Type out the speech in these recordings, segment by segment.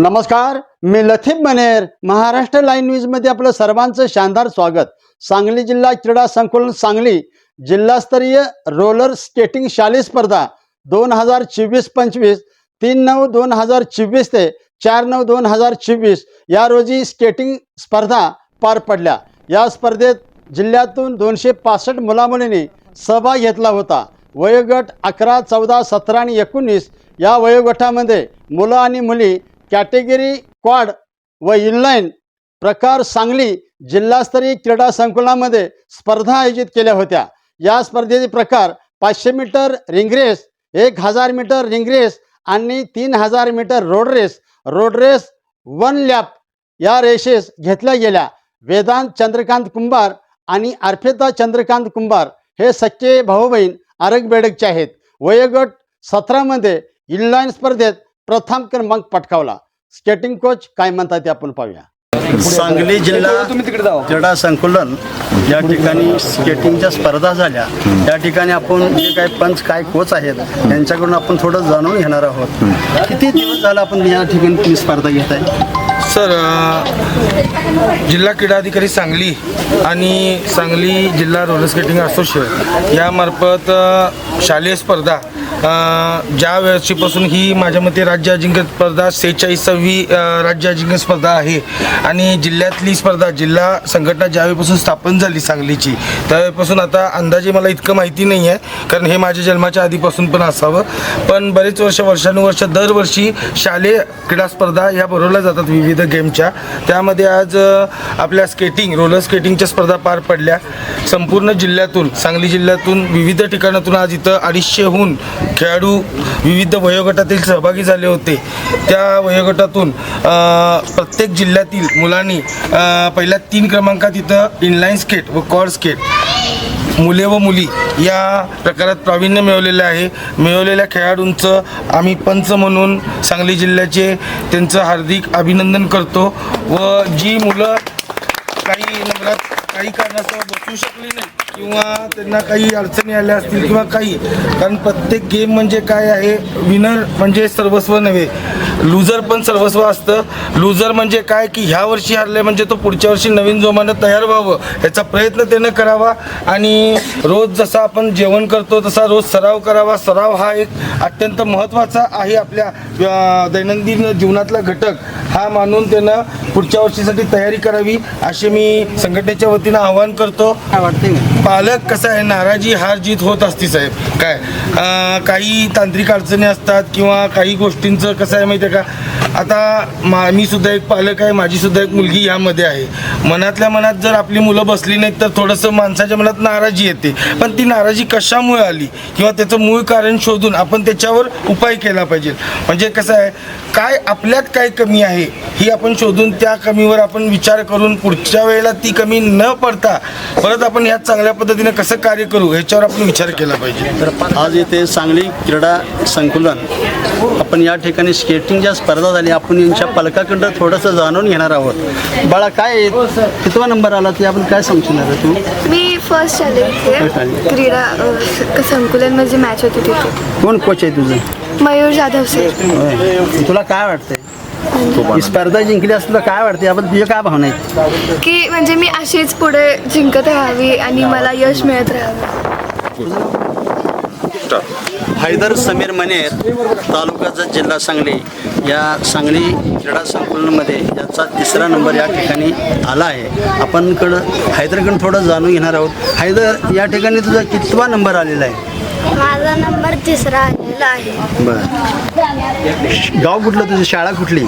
नमस्कार मी लथीफ मनेर महाराष्ट्र लाईन न्यूजमध्ये आपलं सर्वांचं शानदार स्वागत. सांगली जिल्हा क्रीडा संकुलन सांगली जिल्हास्तरीय रोलर स्केटिंग शालेय स्पर्धा दोन हजार चोवीस पंचवीस तीन नऊ दोन हजार चोवीस ते चार नऊ दोन हजार चोवीस या रोजी स्केटिंग स्पर्धा पार पडल्या. या स्पर्धेत जिल्ह्यातून दोनशे पासष्ट मुलामुलींनी सहभाग घेतला होता. वयोगट अकरा चौदा सतरा आणि एकोणीस या वयोगटामध्ये मुलं आणि मुली कॅटेगरी क्वाड व इनलाईन प्रकार सांगली जिल्हास्तरीय क्रीडा संकुलामध्ये स्पर्धा आयोजित केल्या होत्या. या स्पर्धेचे प्रकार पाचशे मीटर रिंग रेस एक हजार मीटर रिंग रेस आणि तीन हजार meter road race road race one lap या रेसेस घेतल्या गेल्या. वेदांत चंद्रकांत कुंभार आणि अर्पिता चंद्रकांत कुंभार हे सख्खे भाऊ बहीण आरग बेडकचे आहेत. वयोगट सतरामध्ये इनलाईन स्पर्धेत प्रथम क्रमांक पटकावला. स्केटिंग कोच काय म्हणतात ते आपण पाहूया. सांगली जिल्हा क्रीडा संकुलन या ठिकाणी स्केटिंगच्या स्पर्धा झाल्या. त्या ठिकाणी आपण जे काही पंच काय कोच आहेत त्यांच्याकडून आपण थोडं जाणून घेणार आहोत. किती दिवस झाला आपण या ठिकाणी तुम्ही स्पर्धा घेत आहे सर जिल्हा क्रीडा अधिकारी सांगली आणि सांगली जिल्हा रोलर स्केटिंग असोसिएट यामार्फत शालेय स्पर्धा ज्या वर्षीपासून ही माझ्या मते राज्य अजिंक्य स्पर्धा सेहेचाळीसावी राज्य अजिंक्य स्पर्धा आहे आणि जिल्ह्यातली स्पर्धा जिल्हा संघटना ज्यावेळीपासून स्थापन झाली सांगलीची त्यावेळेपासून आता अंदाजे मला इतकं माहिती नाही आहे कारण हे माझ्या जन्माच्या आधीपासून पण असावं. पण बरेच वर्ष वर्षानुवर्ष दरवर्षी शालेय क्रीडा स्पर्धा ह्या भरवल्या जातात विविध गेमच्या. त्यामध्ये आज आपल्या स्केटिंग रोलर स्केटिंगच्या स्पर्धा पार पडल्या. संपूर्ण जिल्ह्यातून सांगली जिल्ह्यातून विविध ठिकाणातून आज इथं अडीचशेहून खेळाडू विविध वयोगटातील सहभागी झाले होते. त्या वयोगटातून प्रत्येक जिल्ह्यातील मुलांनी पहिल्या तीन क्रमांकात इथं इनलाईन स्केट व कॉर्ड स्केट मुले व मुली या प्रकारात प्रावीण्य मिळवलेलं आहे. मिळवलेल्या खेळाडूंचं आम्ही पंच म्हणून सांगली जिल्ह्याचे त्यांचं हार्दिक अभिनंदन करतो व जी मुलं काही नंबरात काही कारणास्तव बसू शकली नाही किंवा त्यांना काही अडचणी आल्या असतील किंवा काही कारण प्रत्येक गेम म्हणजे काय आहे विनर म्हणजे सर्वस्व नव्हे. लुझर पण सर्वस्व असतं. लुझर म्हणजे काय? की ह्या वर्षी हरले म्हणजे तो पुढच्या वर्षी नवीन जोमानं तयार व्हावं याचा प्रयत्न त्यानं करावा. आणि रोज जसा आपण जेवण करतो तसा रोज सराव करावा. सराव हा एक अत्यंत महत्त्वाचा आहे आपल्या दैनंदिन जीवनातला घटक. हा मानून त्यानं पुढच्या वर्षीसाठी तयारी करावी असे मी संघटनेच्या वतीनं आवाहन करतो. काय वाटते पालक कसं आहे नाराजी हार जीत होत असती साहेब. काय? काही तांत्रिक अडचणी असतात किंवा काही गोष्टींचं कसं आहे माहिती आहे का? आता मा मी सुद्धा एक पालक आहे माझी सुद्धा एक मुलगी यामध्ये आहे. मनातल्या मनात जर आपली मुलं बसली नाहीत तर थोडंसं माणसाच्या मनात नाराजी येते. पण ती नाराजी कशामुळे आली? किंवा त्याचं मूळ कारण शोधून आपण त्याच्यावर उपाय केला पाहिजे. म्हणजे कसं आहे काय आपल्यात काय कमी आहे ही आपण शोधून त्या कमीवर आपण विचार करून पुढच्या वेळेला ती कमी न पडता परत आपण ह्यात चांगल्या पद्धतीने कसं कार्य करू ह्याच्यावर आपण विचार केला पाहिजे. तर आज इथे सांगली क्रीडा संकुलन आपण या ठिकाणी स्केटिंगच्या स्पर्धा झाली आपण यांच्या पालकाकडं थोडंसं जाणून घेणार आहोत. बाळा काय कितवा नंबर आला ते आपण काय सांगणार तू? मी फर्स्ट आले क्रीडा संकुलन म्हणजे मॅच होती तिथे. कोण कोच आहे तुझं? मयूर जाधव सर. तुला काय वाटतंय? ही स्पर्धा जिंकली असं तुला काय वाटते आपण तुझ्या काय भावना आहेत की म्हणजे मी अशीच पुढे जिंकत राहावी आणि मला यश मिळत राहावं. हैदर समीर मनेर तालुक्याचा जिल्हा सांगली या सांगली क्रीडा संकुलनमध्ये याचा तिसरा नंबर या ठिकाणी आला आहे. आपण कडं हैदरकडून थोडं जाणून घेणार आहोत. हैदर या ठिकाणी तुझा कितवा नंबर आलेला आहे? माझा नंबर तिसरा आलेला आहे. बरं. गाव कुठलं तुझं? शाळा कुठली?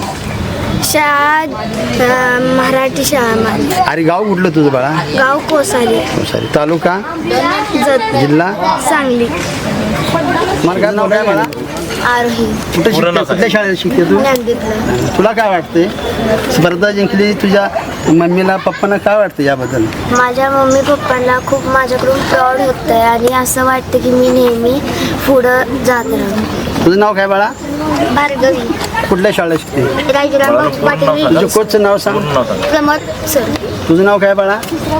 शाळा मराठी शाळा माझी. अरे गाव कुठलं तुझं बाळा? गाव कोसारी. सॉरी तालुका? जत जिल्हा? सांगली. मला काय नाव काय बाळा? आरोही. कुठे शिकते? कुठल्या शाळेत शिकते तू? ज्ञानदीपला तुला काय वाटते स्पर्धा जिंकली तुझ्या मम्मीला पप्पांना काय वाटतं याबद्दल? माझ्या मम्मी पप्पांना खूप माझ्याकडून प्राऊड होत आहे आणि असं वाटतं की मी नेहमी पुढं जात राहू. तुझं नाव काय बाळा? भार्गवी. कुठल्या शाळेत शिकते? राजराम पाटील तुझं कोचचं नाव सांग. प्रमोद सर. तुझं नाव काय बाळा?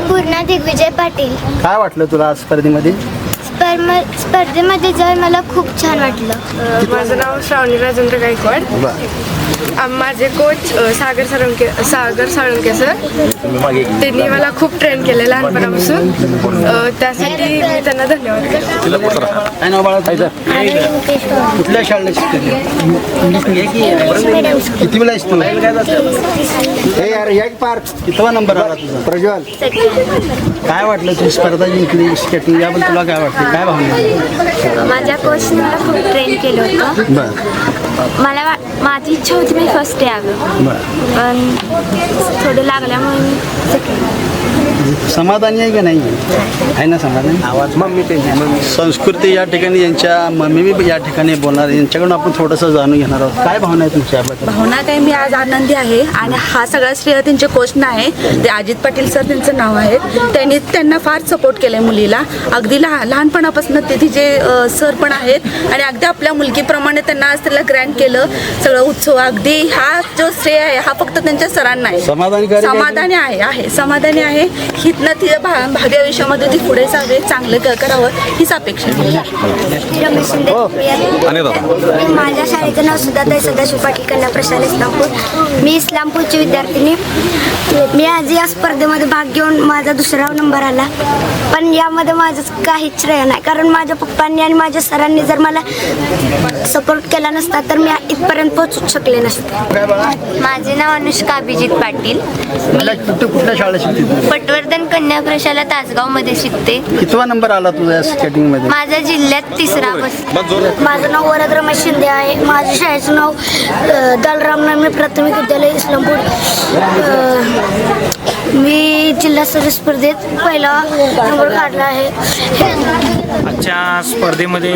पूर्णा दिग्विजय पाटील. काय वाटलं तुला आज स्पर्धेमध्ये? स्पर्म स्पर्धेमध्ये जाऊन मला खूप छान वाटलं. माझं नाव श्रावणी राजेंद्र गायकवाड. माझे कोच सागर साळुंके सागर साळुंके सर त्यांनी मला खूप ट्रेन केलं लहानपणापासून. त्यासाठी मी त्यांना धन्यवाद कुठल्या शाळेला शिकते किती वेळा आहेस तू हे यार एक पार्क. कितवा नंबर आला तुझा? प्रज्वल. काय वाटलं तू स्पर्धा जिंकली स्केटिंग याबद्दल तुला काय वाटतं काय भावना? माझ्या कोचने खूप ट्रेन केलं होतं. बर. मला वा- माझी इच्छा होती मी फर्स्ट यावं बर. पण थोडं लागल्यामुळे मी. समाधानी आहे की नाही? आहे ना समाधानी? आवाज मम्मी ते संस्कृती या ठिकाणी यांच्या मम्मी बी या ठिकाणी बोलणार यांच्याकडून आपण थोडंसं जाणून घेणार आहोत. काय भावना आहे तुमच्याबद्दल भावना काय मी आज आनंदी आहे. आणि हा सगळा श्रेय त्यांचे कोच आहे. ते अजित पाटील सर त्यांचं नाव आहे. त्यांनी त्यांना फार सपोर्ट केलं आहे मुलीला. अगदी लहान लहानपणापासून ते तिचे सर पण आहेत. आणि अगदी आपल्या मुलगीप्रमाणे त्यांना आज त्याला ग्रँड केलं सगळं उत्सव अगदी हा जो श्रेय आहे हा फक्त त्यांच्या सरांना आहे. आहे? समाधानी आहे आहे. समाधानी आहे. हितनं तिच्या भा भावी आयुष्यामध्ये ती पुढे जावे चांगलं करावं हीच अपेक्षा आहे. मी- माझ्या शाळेचं नाव सुद्धा सदाशिव पाटील कन्या प्रशाला इस्लामपूर मी इस्लामपूरची विद्यार्थिनी. मी आज या स्पर्धेमध्ये भाग घेऊन माझा दुसरा नंबर आला. पण यामध्ये माझं काहीच श्रेय नाही. कारण माझ्या पप्पांनी आणि माझ्या सरांनी जर मला सपोर्ट केला नसता तर मी इथपर्यंत पोहोचू शकले नसते. काय बाळा? माझे नाव अनुष्का अभिजित पाटील. कुठं कुठल्या शिकते? पटवर्धन कन्या प्रशाला तासगावमध्ये शिकते. कितवा नंबर आला तुझा स्केटिंगमध्ये माझ्या जिल्ह्यात तिसरा बस माझं नाव वरद रमेश शिंदे आहे. माझ्या शाळेचं नाव दलराम नामे प्राथमिक विद्यालय इस्लामपूर. मी जिल्हास्तरीय स्पर्धेत पहिला नंबर काढला आहे. आजच्या स्पर्धेमध्ये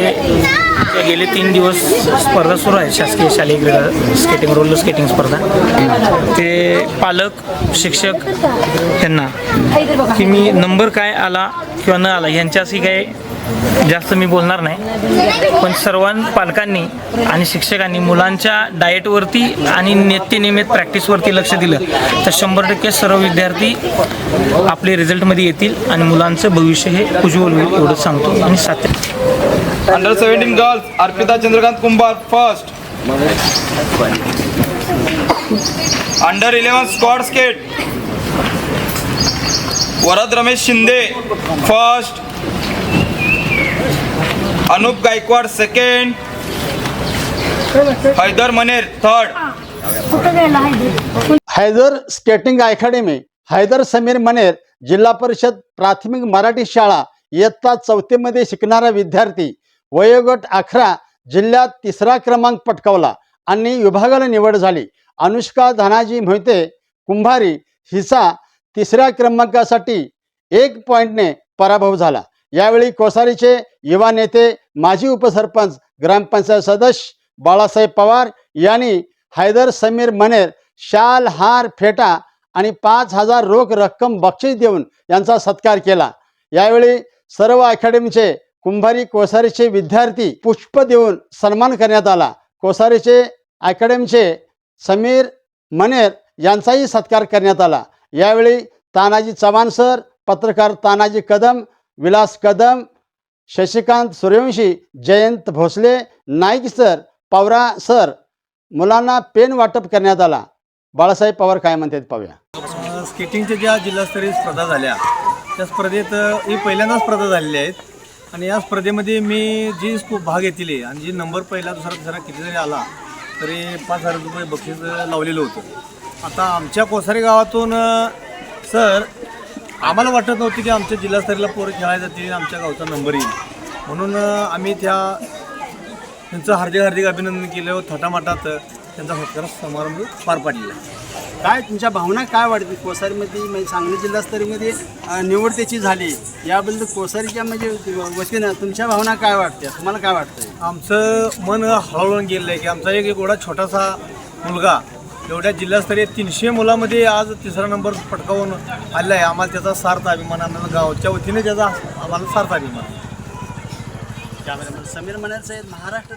गेले तीन दिवस स्पर्धा सुरू आहे. शासकीय शालेय क्रीडा स्केटिंग रोलर स्केटिंग स्पर्धा. ते पालक शिक्षक यांना की मी नंबर काय आला किंवा न आला यांच्याशी काय जास्त मी बोलणार नाही. पण सर्वां पालकांनी आणि शिक्षकांनी मुलांच्या डाएटवरती आणि नित्यनियमित प्रॅक्टिसवरती लक्ष दिलं तर शंभर टक्के सर्व विद्यार्थी आपले रिझल्टमध्ये येतील आणि मुलांचं भविष्य हे उज्ज्वल होईल एवढंच सांगतो. आणि सात्य under seventeen girls Arpita Chandrakant Kumbhar first under eleven Scott skate Varad Ramesh Shinde first Anup Gaikwad second Haidar Maner third Haidar skating academy Haidar Sameer Maner zilla parishad प्राथमिक मराठी शाळा इयत्ता चौथीमध्ये शिकणारा विद्यार्थी वयोगट अकरा जिल्ह्यात तिसरा क्रमांक पटकावला आणि विभागाला निवड झाली. अनुष्का धनाजी मोहिते कुंभारी हिचा तिसऱ्या क्रमांकासाठी एक पॉईंटने पराभव झाला. यावेळी कोसारीचे युवा नेते माजी उपसरपंच ग्रामपंचायत सदस्य बाळासाहेब पवार यांनी हैदर समीर मनेर शाल हार फेटा आणि पाच हजार रोख रक्कम बक्षीस देऊन यांचा सत्कार केला. यावेळी सर्व अकॅडमीचे कुंभारी कोसारीचे विद्यार्थी पुष्प देऊन सन्मान करण्यात आला. कोसारीचे अकॅडमीचे समीर मनेर यांचाही सत्कार करण्यात आला. यावेळी तानाजी चव्हाण सर पत्रकार तानाजी कदम विलास कदम शशिकांत सूर्यवंशी जयंत भोसले नाईक सर पवरा सर मुलांना पेन वाटप करण्यात आला. बाळासाहेब पवार काय म्हणतात पाहूया. स्केटिंगच्या ज्या जिल्हास्तरीय स्पर्धा झाल्या त्या स्पर्धेत ही पहिल्यांदा स्पर्धा झालेल्या आहेत. आणि या स्पर्धेमध्ये मी जी खूप भाग घेतले आणि जी नंबर पहिला दुसरा दुसरा किती जरी आला तरी पाच हजार रुपये बक्षीस लावलेलं होतं. आता आमच्या कोसारी गावातून सर आम्हाला वाटत नव्हतं की आमच्या जिल्हास्तरीयला पोरं खेळायला जातील आमच्या गावचा नंबर येईल. म्हणून आम्ही त्या त्यांचं हार्दिक हार्दिक अभिनंदन केलं व त्यांचा सत्कार समारंभ पार पाडलेला. आहे काय तुमच्या भावना काय वाटते कोसारीमध्ये? म्हणजे सांगली जिल्हास्तरीयमध्ये अं, निवड त्याची झाली. याबद्दल कोसारीच्या म्हणजे वतीनं तुमच्या भावना काय वाटते तुम्हाला काय वाटतं आमचं मन हळूहळू गेलेलं आहे की आमचा एक एवढा छोटासा मुलगा एवढ्या जिल्हास्तरीय तीनशे मुलामध्ये आज तिसरा नंबर पटकावून आलेला आहे. आम्हाला त्याचा सार्थ अभिमान आम्हाला गावच्या वतीने त्याचा आम्हाला सार्थ अभिमान. कॅमेरामॅन समीर मनेर साहेब महाराष्ट्र